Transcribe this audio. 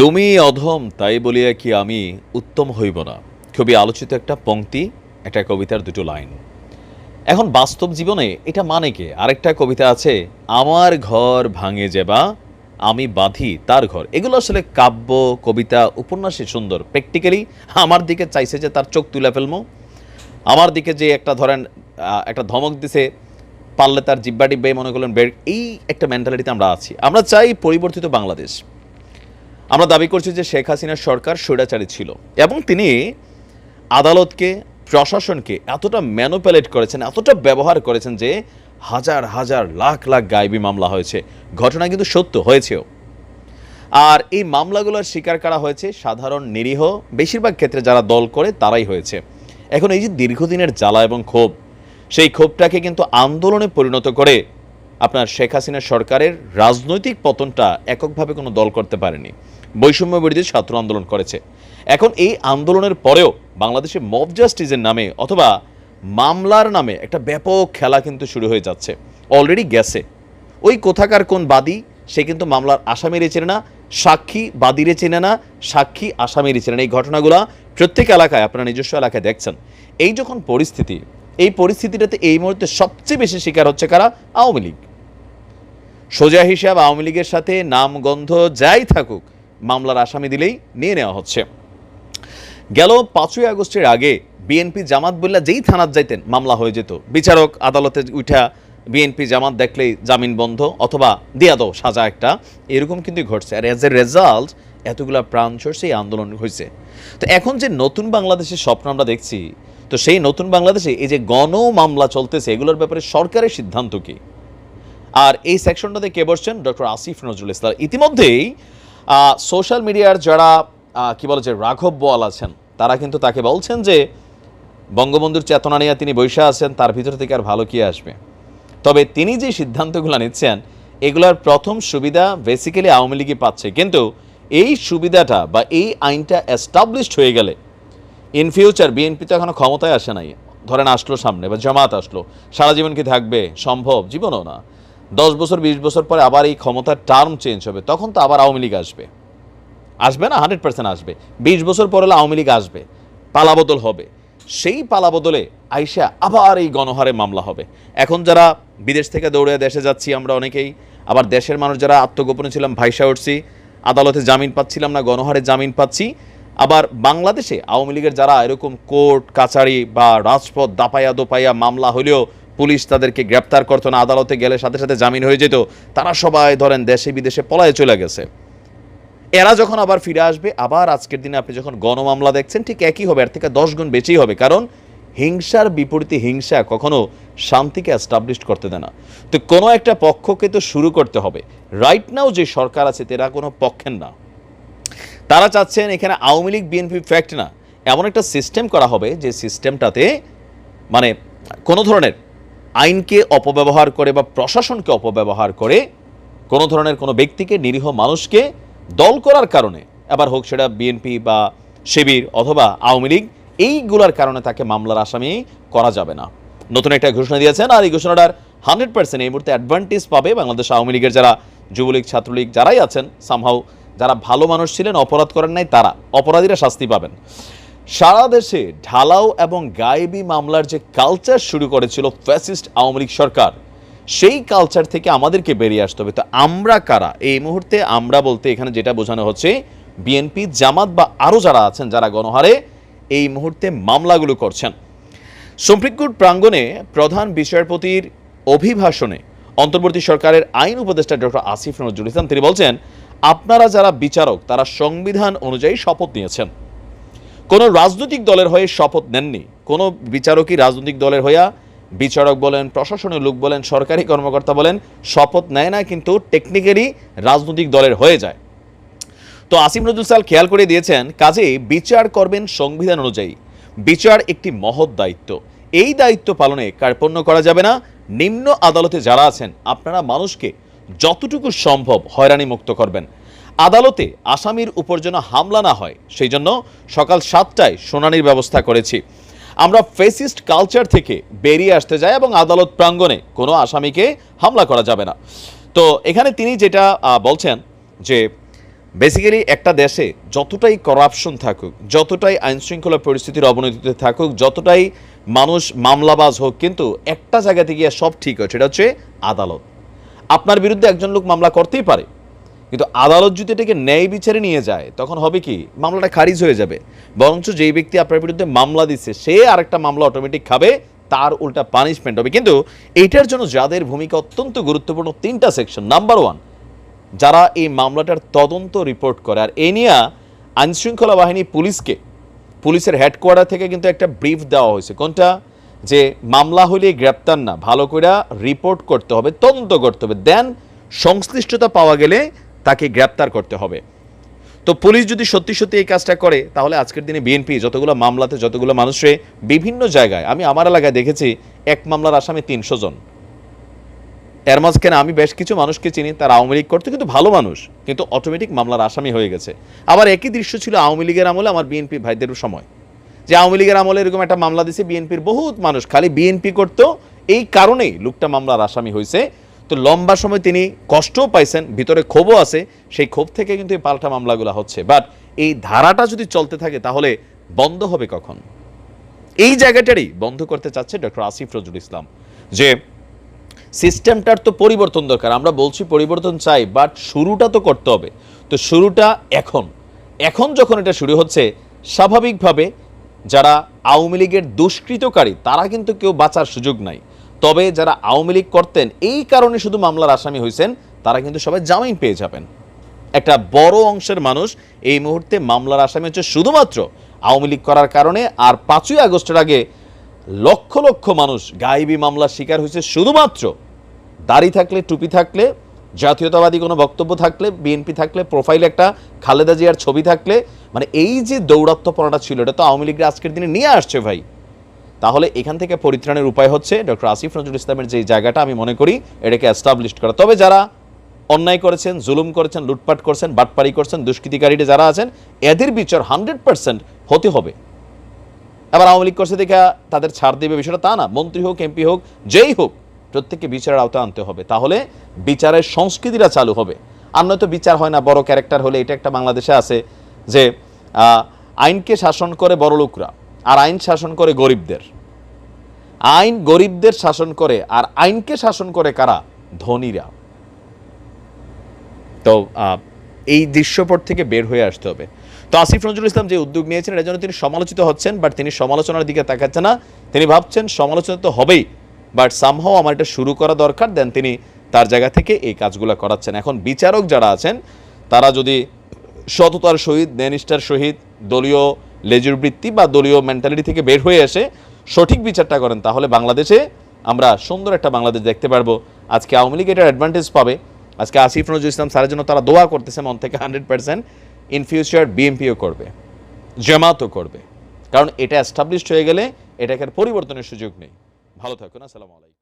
তুমি অধম, তাই বলিয়া কি আমি উত্তম হইব না? খুবই আলোচিত একটা পংক্তি, একটা কবিতার দুটো লাইন। এখন বাস্তব জীবনে এটা মানে কে? আরেকটা কবিতা আছে, আমার ঘর ভাঙে যেবা আমি বাঁধি তার ঘর। এগুলো আসলে কাব্য, কবিতা, উপন্যাসে সুন্দর। প্র্যাকটিক্যালি আমার দিকে চাইছে যে তার চোখ তুলে ফেলব আমার দিকে যে একটা ধরেন একটা ধমক দিছে, পারলে তার জিব্বা ডিব্বে মনে করলেন, বের। এই একটা মেন্টালিটিতে আমরা আছি। আমরা চাই পরিবর্তিত বাংলাদেশ। আমরা দাবি করছি যে শেখ হাসিনার সরকার স্বৈরাচারী ছিল এবং তিনি আদালতকে, প্রশাসনকে এতটা ম্যানুপ্যালেট করেছেন, এতটা ব্যবহার করেছেন যে হাজার হাজার, লাখ লাখ গায়েবী মামলা হয়েছে। ঘটনা কিন্তু সত্য হয়েছেও। আর এই মামলাগুলোর শিকার করা হয়েছে সাধারণ নিরীহ, বেশিরভাগ ক্ষেত্রে যারা দল করে তারাই হয়েছে। এখন এই যে দীর্ঘদিনের জ্বালা এবং ক্ষোভ, সেই ক্ষোভটাকে কিন্তু আন্দোলনে পরিণত করে আপনার শেখ হাসিনা সরকারের রাজনৈতিক পতনটা এককভাবে কোনো দল করতে পারেনি। বৈষম্য বিরোধী ছাত্র আন্দোলন করেছে। এখন এই আন্দোলনের পরেও বাংলাদেশে মব জাস্টিসের নামে অথবা মামলার নামে একটা ব্যাপক খেলা কিন্তু শুরু হয়ে যাচ্ছে। অলরেডি গেছে। ওই কোথাকার কোন বাদী, সে কিন্তু মামলার আসামিরে চেনে না, সাক্ষী বাদীরে চেনে না, সাক্ষী আসামিরে চেনে না। এই ঘটনাগুলো প্রত্যেক এলাকায়, আপনারা নিজস্ব এলাকায় দেখছেন। এই যখন পরিস্থিতি, এই পরিস্থিতিটাতে এই মুহূর্তে সবচেয়ে বেশি শিকার হচ্ছে কারা? আওয়ামী লীগ। সোজা হিসাব আওয়ামী লীগের সাথে নামগন্ধ যাই থাকুক মামলার আসামি দিলেই নিয়ে নেওয়া হচ্ছে। গেল পাঁচই আগস্টের আগে বিএনপি জামাত বললে যেই থানাত যাইতেন মামলা হয়ে যেত। বিচারক আদালতে উঠা বিএনপি জামাত দেখলেই জামিন বন্ধ অথবা দিয়া দাও, সাজা একটা। এরকম কিন্তু ঘটছে। আর এজ এ রেজাল্ট এতগুলা প্রাণ চড়ছে, এই আন্দোলন হয়েছে তো এখন যে নতুন বাংলাদেশের স্বপ্ন আমরা দেখছি, তো সেই নতুন বাংলাদেশে এই যে গণ মামলা চলতেছে, এগুলোর ব্যাপারে সরকারের সিদ্ধান্ত কী? আর এই সেকশনটাতে কে বসছেন? ডক্টর আসিফ নজরুল ইসলাম। ইতিমধ্যেই সোশ্যাল মিডিয়ার যারা কি বলে যে রাঘব বোয়াল আছেন, তারা কিন্তু তাকে বলছেন যে, বঙ্গবন্ধুর চেতনা নিয়ে তিনি বৈশা আছেন, তার ভিতর থেকে আর ভালো কি আসবে? তবে তিনি যে সিদ্ধান্তগুলো নিচ্ছেন, এগুলার প্রথম সুবিধা বেসিক্যালি আওয়ামী লীগই পাচ্ছে। কিন্তু এই সুবিধাটা বা এই আইনটা এস্টাবলিশড হয়ে গেলে ইন ফিউচার বিএনপি তো এখনও ক্ষমতায় আসে নাই। ধরেন আসলো সামনে বা জামাত আসলো। সারা জীবন কি থাকবে? সম্ভব? জীবনও না। দশ বছর, বিশ বছর পরে আবার এই ক্ষমতার টার্ম চেঞ্জ হবে, তখন তো আবার আওয়ামী লীগ আসবে। আসবে না? হান্ড্রেড পার্সেন্ট আসবে। বিশ বছর পর হলে আওয়ামী লীগ আসবে। পালাবদল হবে। সেই পালাবদলে আইসা আবার এই গণহারে মামলা হবে। এখন যারা বিদেশ থেকে দৌড়ে দেশে যাচ্ছি আমরা অনেকেই, আবার দেশের মানুষ যারা আত্মগোপনে ছিলাম, ভাইসা উঠছি, আদালতে জামিন পাচ্ছিলাম না, গণহারে জামিন পাচ্ছি, আবার বাংলাদেশে আওয়ামী লীগের যারা এরকম কোর্ট কাছারি বা রাজপথ দাপাইয়া দোপাইয়া মামলা হলেও পুলিশ তাদেরকে গ্রেপ্তার করতো না, আদালতে গেলে সাথে সাথে জামিন হয়ে যেত। তারা সবাই ধরেন দেশে বিদেশে পলায়ে চলে গেছে। এরা যখন আবার ফিরে আসবে, আবার আজকের দিনে আপনি যখন গণমামলা দেখছেন, ঠিক একই হবে, এর থেকে দশ গুণ বেশি হবে। কারণ হিংসার বিপরীতে হিংসা কখনো শান্তিকে অ্যাস্টাবলিশ করতে দেয় না। তো কোনো একটা পক্ষকে তো শুরু করতে হবে। রাইট নাও যে সরকার আছে, তারা কোনো পক্ষের না। তারা চাচ্ছেন এখানে আওয়ামী লীগ, বিএনপি ফ্যাক্ট না। এমন একটা সিস্টেম করা হবে, যে সিস্টেমটাতে মানে কোনো ধরনের আইনকে অপব্যবহার করে বা প্রশাসনকে অপব্যবহার করে কোনো ধরনের কোনো ব্যক্তিকে, নিরীহ মানুষকে দল করার কারণে আবার হোক সেটা বিএনপি বা শিবির অথবা আওয়ামী লীগ, এইগুলোর কারণে তাকে মামলার আসামি করা যাবে না। নতুন একটা ঘোষণা দিয়েছেন আর এই ঘোষণাটার হান্ড্রেড পার্সেন্ট এই মুহূর্তে অ্যাডভান্টেজ পাবে বাংলাদেশ আওয়ামী লীগের যারা যুবলীগ, ছাত্রলীগ যারাই আছেন সামহাও যারা ভালো মানুষ ছিলেন, অপরাধ করেন নাই, তারা অপরাধীরা শাস্তি পাবেন। সারা দেশে ঢালাও এবং গায়েবি মামলার যে কালচার শুরু করেছিল ফ্যাসিস্ট আওয়ামী লীগ সরকার, সেই কালচার থেকে আমাদেরকে বেরিয়ে আসতে হবে। তো আমরা কারা? এই মুহূর্তে আমরা বলতে এখানে যেটা বোঝানো হচ্ছে বিএনপি জামাত বা আরও যারা আছেন, যারা গণহারে, এই মুহূর্তে মামলাগুলো করছেন। কোর্ট প্রাঙ্গণে প্রধান বিচারপতির অভিভাষণে অন্তর্বর্তী সরকারের আইন উপদেষ্টা ডক্টর আসিফ নজরুল ইসলাম তিনি বলছেন, আপনারা যারা বিচারক, তারা সংবিধান অনুযায়ী শপথ নিয়েছেন। কোনো রাজনৈতিক দলের হয়ে শপথ নেননি। কোনো বিচারকই রাজনৈতিক দলের হইয়া বিচারক বলেন, প্রশাসনের লোক বলেন, সরকারি কর্মকর্তা বলেন, শপথ নেয় না, কিন্তু টেকনিক্যালি রাজনৈতিক দলের হয়ে যায়। তো আসিম নজরুল সাল খেয়াল করে দিয়েছেন কাজে বিচার করবেন সংবিধান অনুযায়ী। বিচার একটি মহৎ দায়িত্ব। এই দায়িত্ব পালনে কার্পণ্য করা যাবে না। নিম্ন আদালতে যারা আছেন, আপনারা মানুষকে যতটুকু সম্ভব হয়রানি মুক্ত করবেন। আদালতে আসামির উপর যেন হামলা না হয়, সেই জন্য সকাল সাতটায় শুনানির ব্যবস্থা করেছি। আমরা ফেসিস্ট কালচার থেকে বেরিয়ে আসতে যাই এবং আদালত প্রাঙ্গণে কোনো আসামিকে হামলা করা যাবে না। তো এখানে তিনি যেটা বলছেন যে বেসিক্যালি একটা দেশে যতটাই করাপশন থাকুক, যতটাই আইনশৃঙ্খলা পরিস্থিতির অবনতিতে থাকুক, যতটাই মানুষ মামলাবাজ হোক, কিন্তু একটা জায়গাতে গিয়ে সব ঠিক হয়, সেটা হচ্ছে আদালত। আপনার বিরুদ্ধে একজন লোক মামলা করতেই পারে কিন্তু আদালত যদি এটাকে ন্যায় বিচারে নিয়ে যায়, তখন হবে কি? মামলাটা খারিজ হয়ে যাবে। বরঞ্চ যেই ব্যক্তি আপনার বিরুদ্ধে মামলা দিচ্ছে, সে আরেকটা মামলা অটোমেটিক খাবে, তার উল্টা পানিশমেন্ট হবে। কিন্তু এইটার জন্য যাদের ভূমিকা অত্যন্ত গুরুত্বপূর্ণ, তিনটা সেকশন নাম্বার ওয়ান যারা এই মামলাটার তদন্ত রিপোর্ট করে। আর এ নিয়ে আইনশৃঙ্খলা বাহিনী পুলিশকে, পুলিশের হেডকোয়ার্টার থেকে কিন্তু একটা ব্রিফ দেওয়া হয়েছে। কোনটা? যে মামলা হলে গ্রেপ্তার না, ভালো করে রিপোর্ট করতে হবে, তদন্ত করতে হবে। দেন সংশ্লিষ্টতা পাওয়া গেলে তাকে গ্রেপ্তার করতে হবে। তো পুলিশ যদি সত্যি সত্যি এই কাজটা করে, তাহলে আজকের দিনে বিএনপি যতগুলো মামলাতে যতগুলো মানুষে বিভিন্ন জায়গায়, আমি আমার এলাকায় দেখেছি, এক মামলার আসামি তিনশো জন। এর মাঝখানে আমি বেশ কিছু মানুষকে চিনি, তারা আওয়ামী লীগ করতে, কিন্তু ভালো মানুষ, কিন্তু অটোমেটিক মামলার আসামি হয়ে গেছে। আবার একই দৃশ্য ছিল আওয়ামী লীগের আমলে আমার বিএনপি ভাইদের সময়। যে আওয়ামী লীগের আমলে এরকম একটা মামলা দিছে বিএনপির বহুত মানুষ, খালি বিএনপি করতো, এই কারণেই লোকটা মামলার আসামি হয়েছে তো লম্বা সময় তিনি কষ্টও পাইছেন, ভিতরে ক্ষোভও আছে, সেই ক্ষোভ থেকে কিন্তু এই পাল্টা মামলাগুলো হচ্ছে। বাট এই ধারাটা যদি চলতে থাকে, তাহলে বন্ধ হবে কখন? এই জায়গাটারই বন্ধ করতে চাচ্ছে ডক্টর আসিফ নজরুল ইসলাম, যে সিস্টেমটার তো পরিবর্তন দরকার, আমরা বলছি পরিবর্তন চাই বাট শুরুটা তো করতে হবে। তো শুরুটা এখন। এখন যখন এটা শুরু হচ্ছে, স্বাভাবিকভাবে যারা আওয়ামী লীগের দুষ্কৃতকারী, তারা কিন্তু কেউ বাঁচার সুযোগ নাই। তবে যারা আওয়ামী লীগ করতেন, এই কারণে শুধু মামলার আসামি হয়েছেন তারা কিন্তু সবাই জামিন পেয়ে যাবেন। একটা বড় অংশের মানুষ এই মুহূর্তে মামলার আসামি হচ্ছে শুধুমাত্র আওয়ামী লীগ করার কারণে, আর পাঁচই আগস্টের আগে লক্ষ লক্ষ মানুষ গায়েবী মামলার শিকার হয়েছে শুধুমাত্র। দাড়ি থাকলে, টুপি থাকলে, জাতীয়তাবাদী কোনো বক্তব্য থাকলে, বিএনপি থাকলে, প্রোফাইল একটা খালেদা জিয়ার ছবি থাকলে মানে এই যে দৌরাত্মপনাটা ছিল, এটা তো আওয়ামী লীগরা আজকের দিনে নিয়ে আসছে ভাই। তাহলে এখান থেকে পরিত্রাণের উপায় হচ্ছে ডক্টর আসিফ নজরুল ইসলামের যে জায়গাটা আমি মনে করি এটাকে অ্যাস্টাবলিশ করা। তবে যারা অন্যায় করেছেন, জুলুম করেছেন, লুটপাট করছেন, বাটপারি করছেন, দুষ্কৃতিকারীরা যারা আছেন, এদের বিচার হান্ড্রেড পার্সেন্ট হতে হবে। আবার আওয়ামী লীগ করছে দেখে তাদের ছাড় দেবে বিষয়টা তা না। মন্ত্রী হোক, এমপি হোক, যেই হোক, প্রত্যেককে বিচারের আওতায় আনতে হবে। তাহলে বিচারের সংস্কৃতিটা চালু হবে। আর নয়তো বিচার হয় না, বড় ক্যারেক্টার হলে। এটা একটা বাংলাদেশে আছে যে আইনকে শাসন করে বড় লোকরা আর আইন শাসন করে গরিবদের। আইন গরিবদের শাসন করে, আর আইনকে শাসন করে কারা? ধনীরা। তো এই দৃশ্যপট থেকে বের হয়ে আসতে হবে। তো আসিফ নজরুল ইসলাম যে উদ্যোগ নিয়েছেন, এর জন্য তিনি সমালোচিত হচ্ছেন বাট তিনি সমালোচনার দিকে তাকাচ্ছেন না। তিনি ভাবছেন সমালোচনা তো হবেই বাট সামহাও আমার এটা শুরু করা দরকার দেন তিনি তার জায়গা থেকে এই কাজগুলো করাচ্ছেন। এখন বিচারক যারা আছেন, তারা যদি সততার সহিত, ন্যায়নিষ্ঠার সহিত, দলীয় লেজুর বৃত্তি বা দলীয় মেন্টালিটি থেকে বের হয়ে এসে সঠিক বিচারটা করেন, তাহলে বাংলাদেশে আমরা সুন্দর একটা বাংলাদেশ দেখতে পারব। আজকে আওয়ামী লীগ এটার অ্যাডভান্টেজ পাবে। আজকে আসিফ নজরুল ইসলাম স্যারের জন্য তারা দোয়া করতেছে, মন থেকে হান্ড্রেড পার্সেন্ট ইন ফিউচার বিএমপিও করবে, জামাতও করবে। কারণ এটা অ্যাস্টাবলিশড হয়ে গেলে এটাকে পরিবর্তনের সুযোগ নেই। ভালো থাকুন, আসসালামু আলাইকুম।